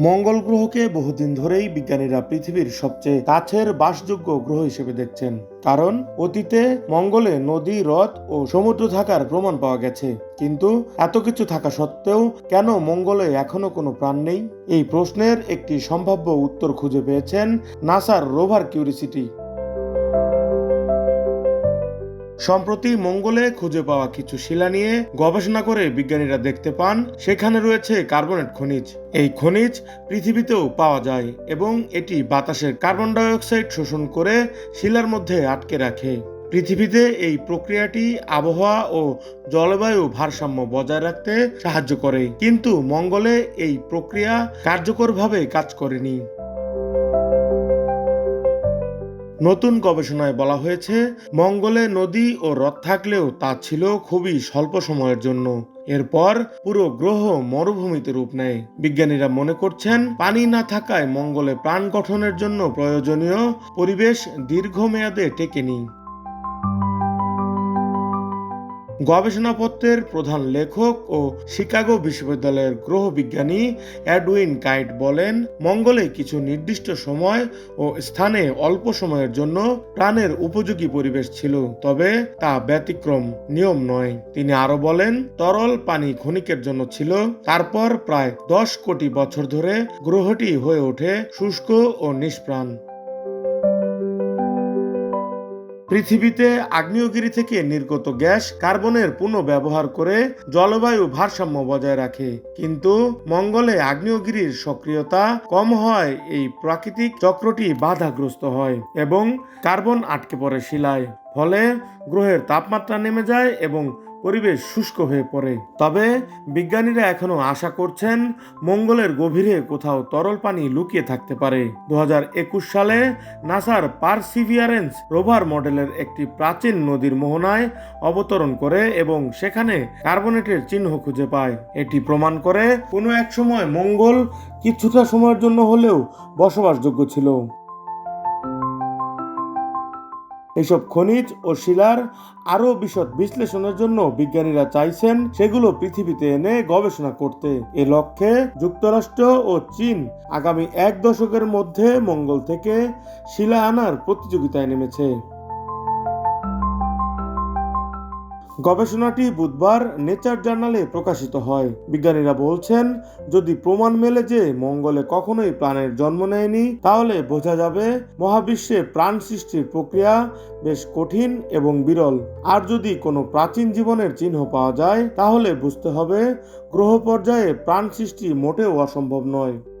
মঙ্গল গ্রহকে বহুদিন ধরেই বিজ্ঞানীরা পৃথিবীর সবচেয়ে কাছের বাসযোগ্য গ্রহ হিসেবে দেখছেন। কারণ অতীতে মঙ্গলে নদী, হ্রদ ও সমুদ্র থাকার প্রমাণ পাওয়া গেছে। কিন্তু এত কিছু থাকা সত্ত্বেও কেন মঙ্গলে এখনও কোনো প্রাণ নেই? এই প্রশ্নের একটি সম্ভাব্য উত্তর খুঁজে পেয়েছেন নাসার রোভার কিউরিসিটি। সম্প্রতি মঙ্গলে খুঁজে পাওয়া কিছু শিলা নিয়ে গবেষণা করে বিজ্ঞানীরা দেখতে পান, সেখানে রয়েছে কার্বনেট খনিজ। এই খনিজ পৃথিবীতেও পাওয়া যায় এবং এটি বাতাসের কার্বন ডাই অক্সাইড শোষণ করে শিলার মধ্যে আটকে রাখে। পৃথিবীতে এই প্রক্রিয়াটি আবহাওয়া ও জলবায়ু ভারসাম্য বজায় রাখতে সাহায্য করে। কিন্তু মঙ্গলে এই প্রক্রিয়া কার্যকরভাবে কাজ করেনি। নতুন গবেষণায় বলা হয়েছে, মঙ্গলে নদী ও হ্রদ থাকলেও তা ছিল খুবই স্বল্প সময়ের জন্য। এরপর পুরো গ্রহ মরুভূমিতে রূপ নেয়। বিজ্ঞানীরা মনে করছেন, পানি না থাকায় মঙ্গলে প্রাণ গঠনের জন্য প্রয়োজনীয় পরিবেশ দীর্ঘমেয়াদে টেকেনি। গবেষণাপত্রের প্রধান লেখক ও শিকাগো বিশ্ববিদ্যালয়ের গ্রহ বিজ্ঞানী অ্যাডউইন কাইট বলেন, মঙ্গলে কিছু নির্দিষ্ট সময় ও স্থানে অল্প সময়ের জন্য প্রাণের উপযোগী পরিবেশ ছিল, তবে তা ব্যতিক্রম, নিয়ম নয়। তিনি আরও বলেন, তরল পানি ক্ষণিকের জন্য ছিল, তারপর প্রায় দশ কোটি বছর ধরে গ্রহটি হয়ে ওঠে শুষ্ক ও নিষ্প্রাণ। পৃথিবীতে আগ্নেয়গিরি থেকে নির্গত গ্যাস কার্বনের পুনঃব্যবহার করে জলবায়ু ভারসাম্য বজায় রাখে। কিন্তু মঙ্গলে আগ্নেয়গিরির সক্রিয়তা কম হয় এই প্রাকৃতিক চক্রটি বাধাগ্রস্ত হয় এবং কার্বন আটকে পড়ে শিলায়। ফলে গ্রহের তাপমাত্রা নেমে যায় এবং পরিবেশ শুষ্ক হয়ে পড়ে। তবে বিজ্ঞানীরা এখনও আশা করছেন মঙ্গলের গভীরে কোথাও তরল পানি লুকিয়ে থাকতে পারে। দু হাজার একুশ সালে নাসার পারসিভিয়ারেন্স রোভার মডেলের একটি প্রাচীন নদীর মোহনায় অবতরণ করে এবং সেখানে কার্বনেটের চিহ্ন খুঁজে পায়। এটি প্রমাণ করে কোনো এক সময় মঙ্গল কিছুটা সময়ের জন্য হলেও বসবাসযোগ্য ছিল। এসব খনিজ ও শিলার আরও বিশদ বিশ্লেষণের জন্য বিজ্ঞানীরা চাইছেন সেগুলো পৃথিবীতে এনে গবেষণা করতে। এ লক্ষ্যে যুক্তরাষ্ট্র ও চীন আগামী এক দশকের মধ্যে মঙ্গল থেকে শিলা আনার প্রতিযোগিতায় নেমেছে। গবেষণাটি বুধবার নেচার জার্নালে প্রকাশিত হয়। বিজ্ঞানীরা বলছেন, যদি প্রমাণ মেলে যে মঙ্গলে কখনোই প্রাণের জন্ম নেয়নি, তাহলে বোঝা যাবে মহাবিশ্বে প্রাণ সৃষ্টির প্রক্রিয়া বেশ কঠিন এবং বিরল। আর যদি কোনো প্রাচীন জীবনের চিহ্ন পাওয়া যায়, তাহলে বুঝতে হবে গ্রহ পর্যায়ে প্রাণ সৃষ্টি মোটেও অসম্ভব নয়।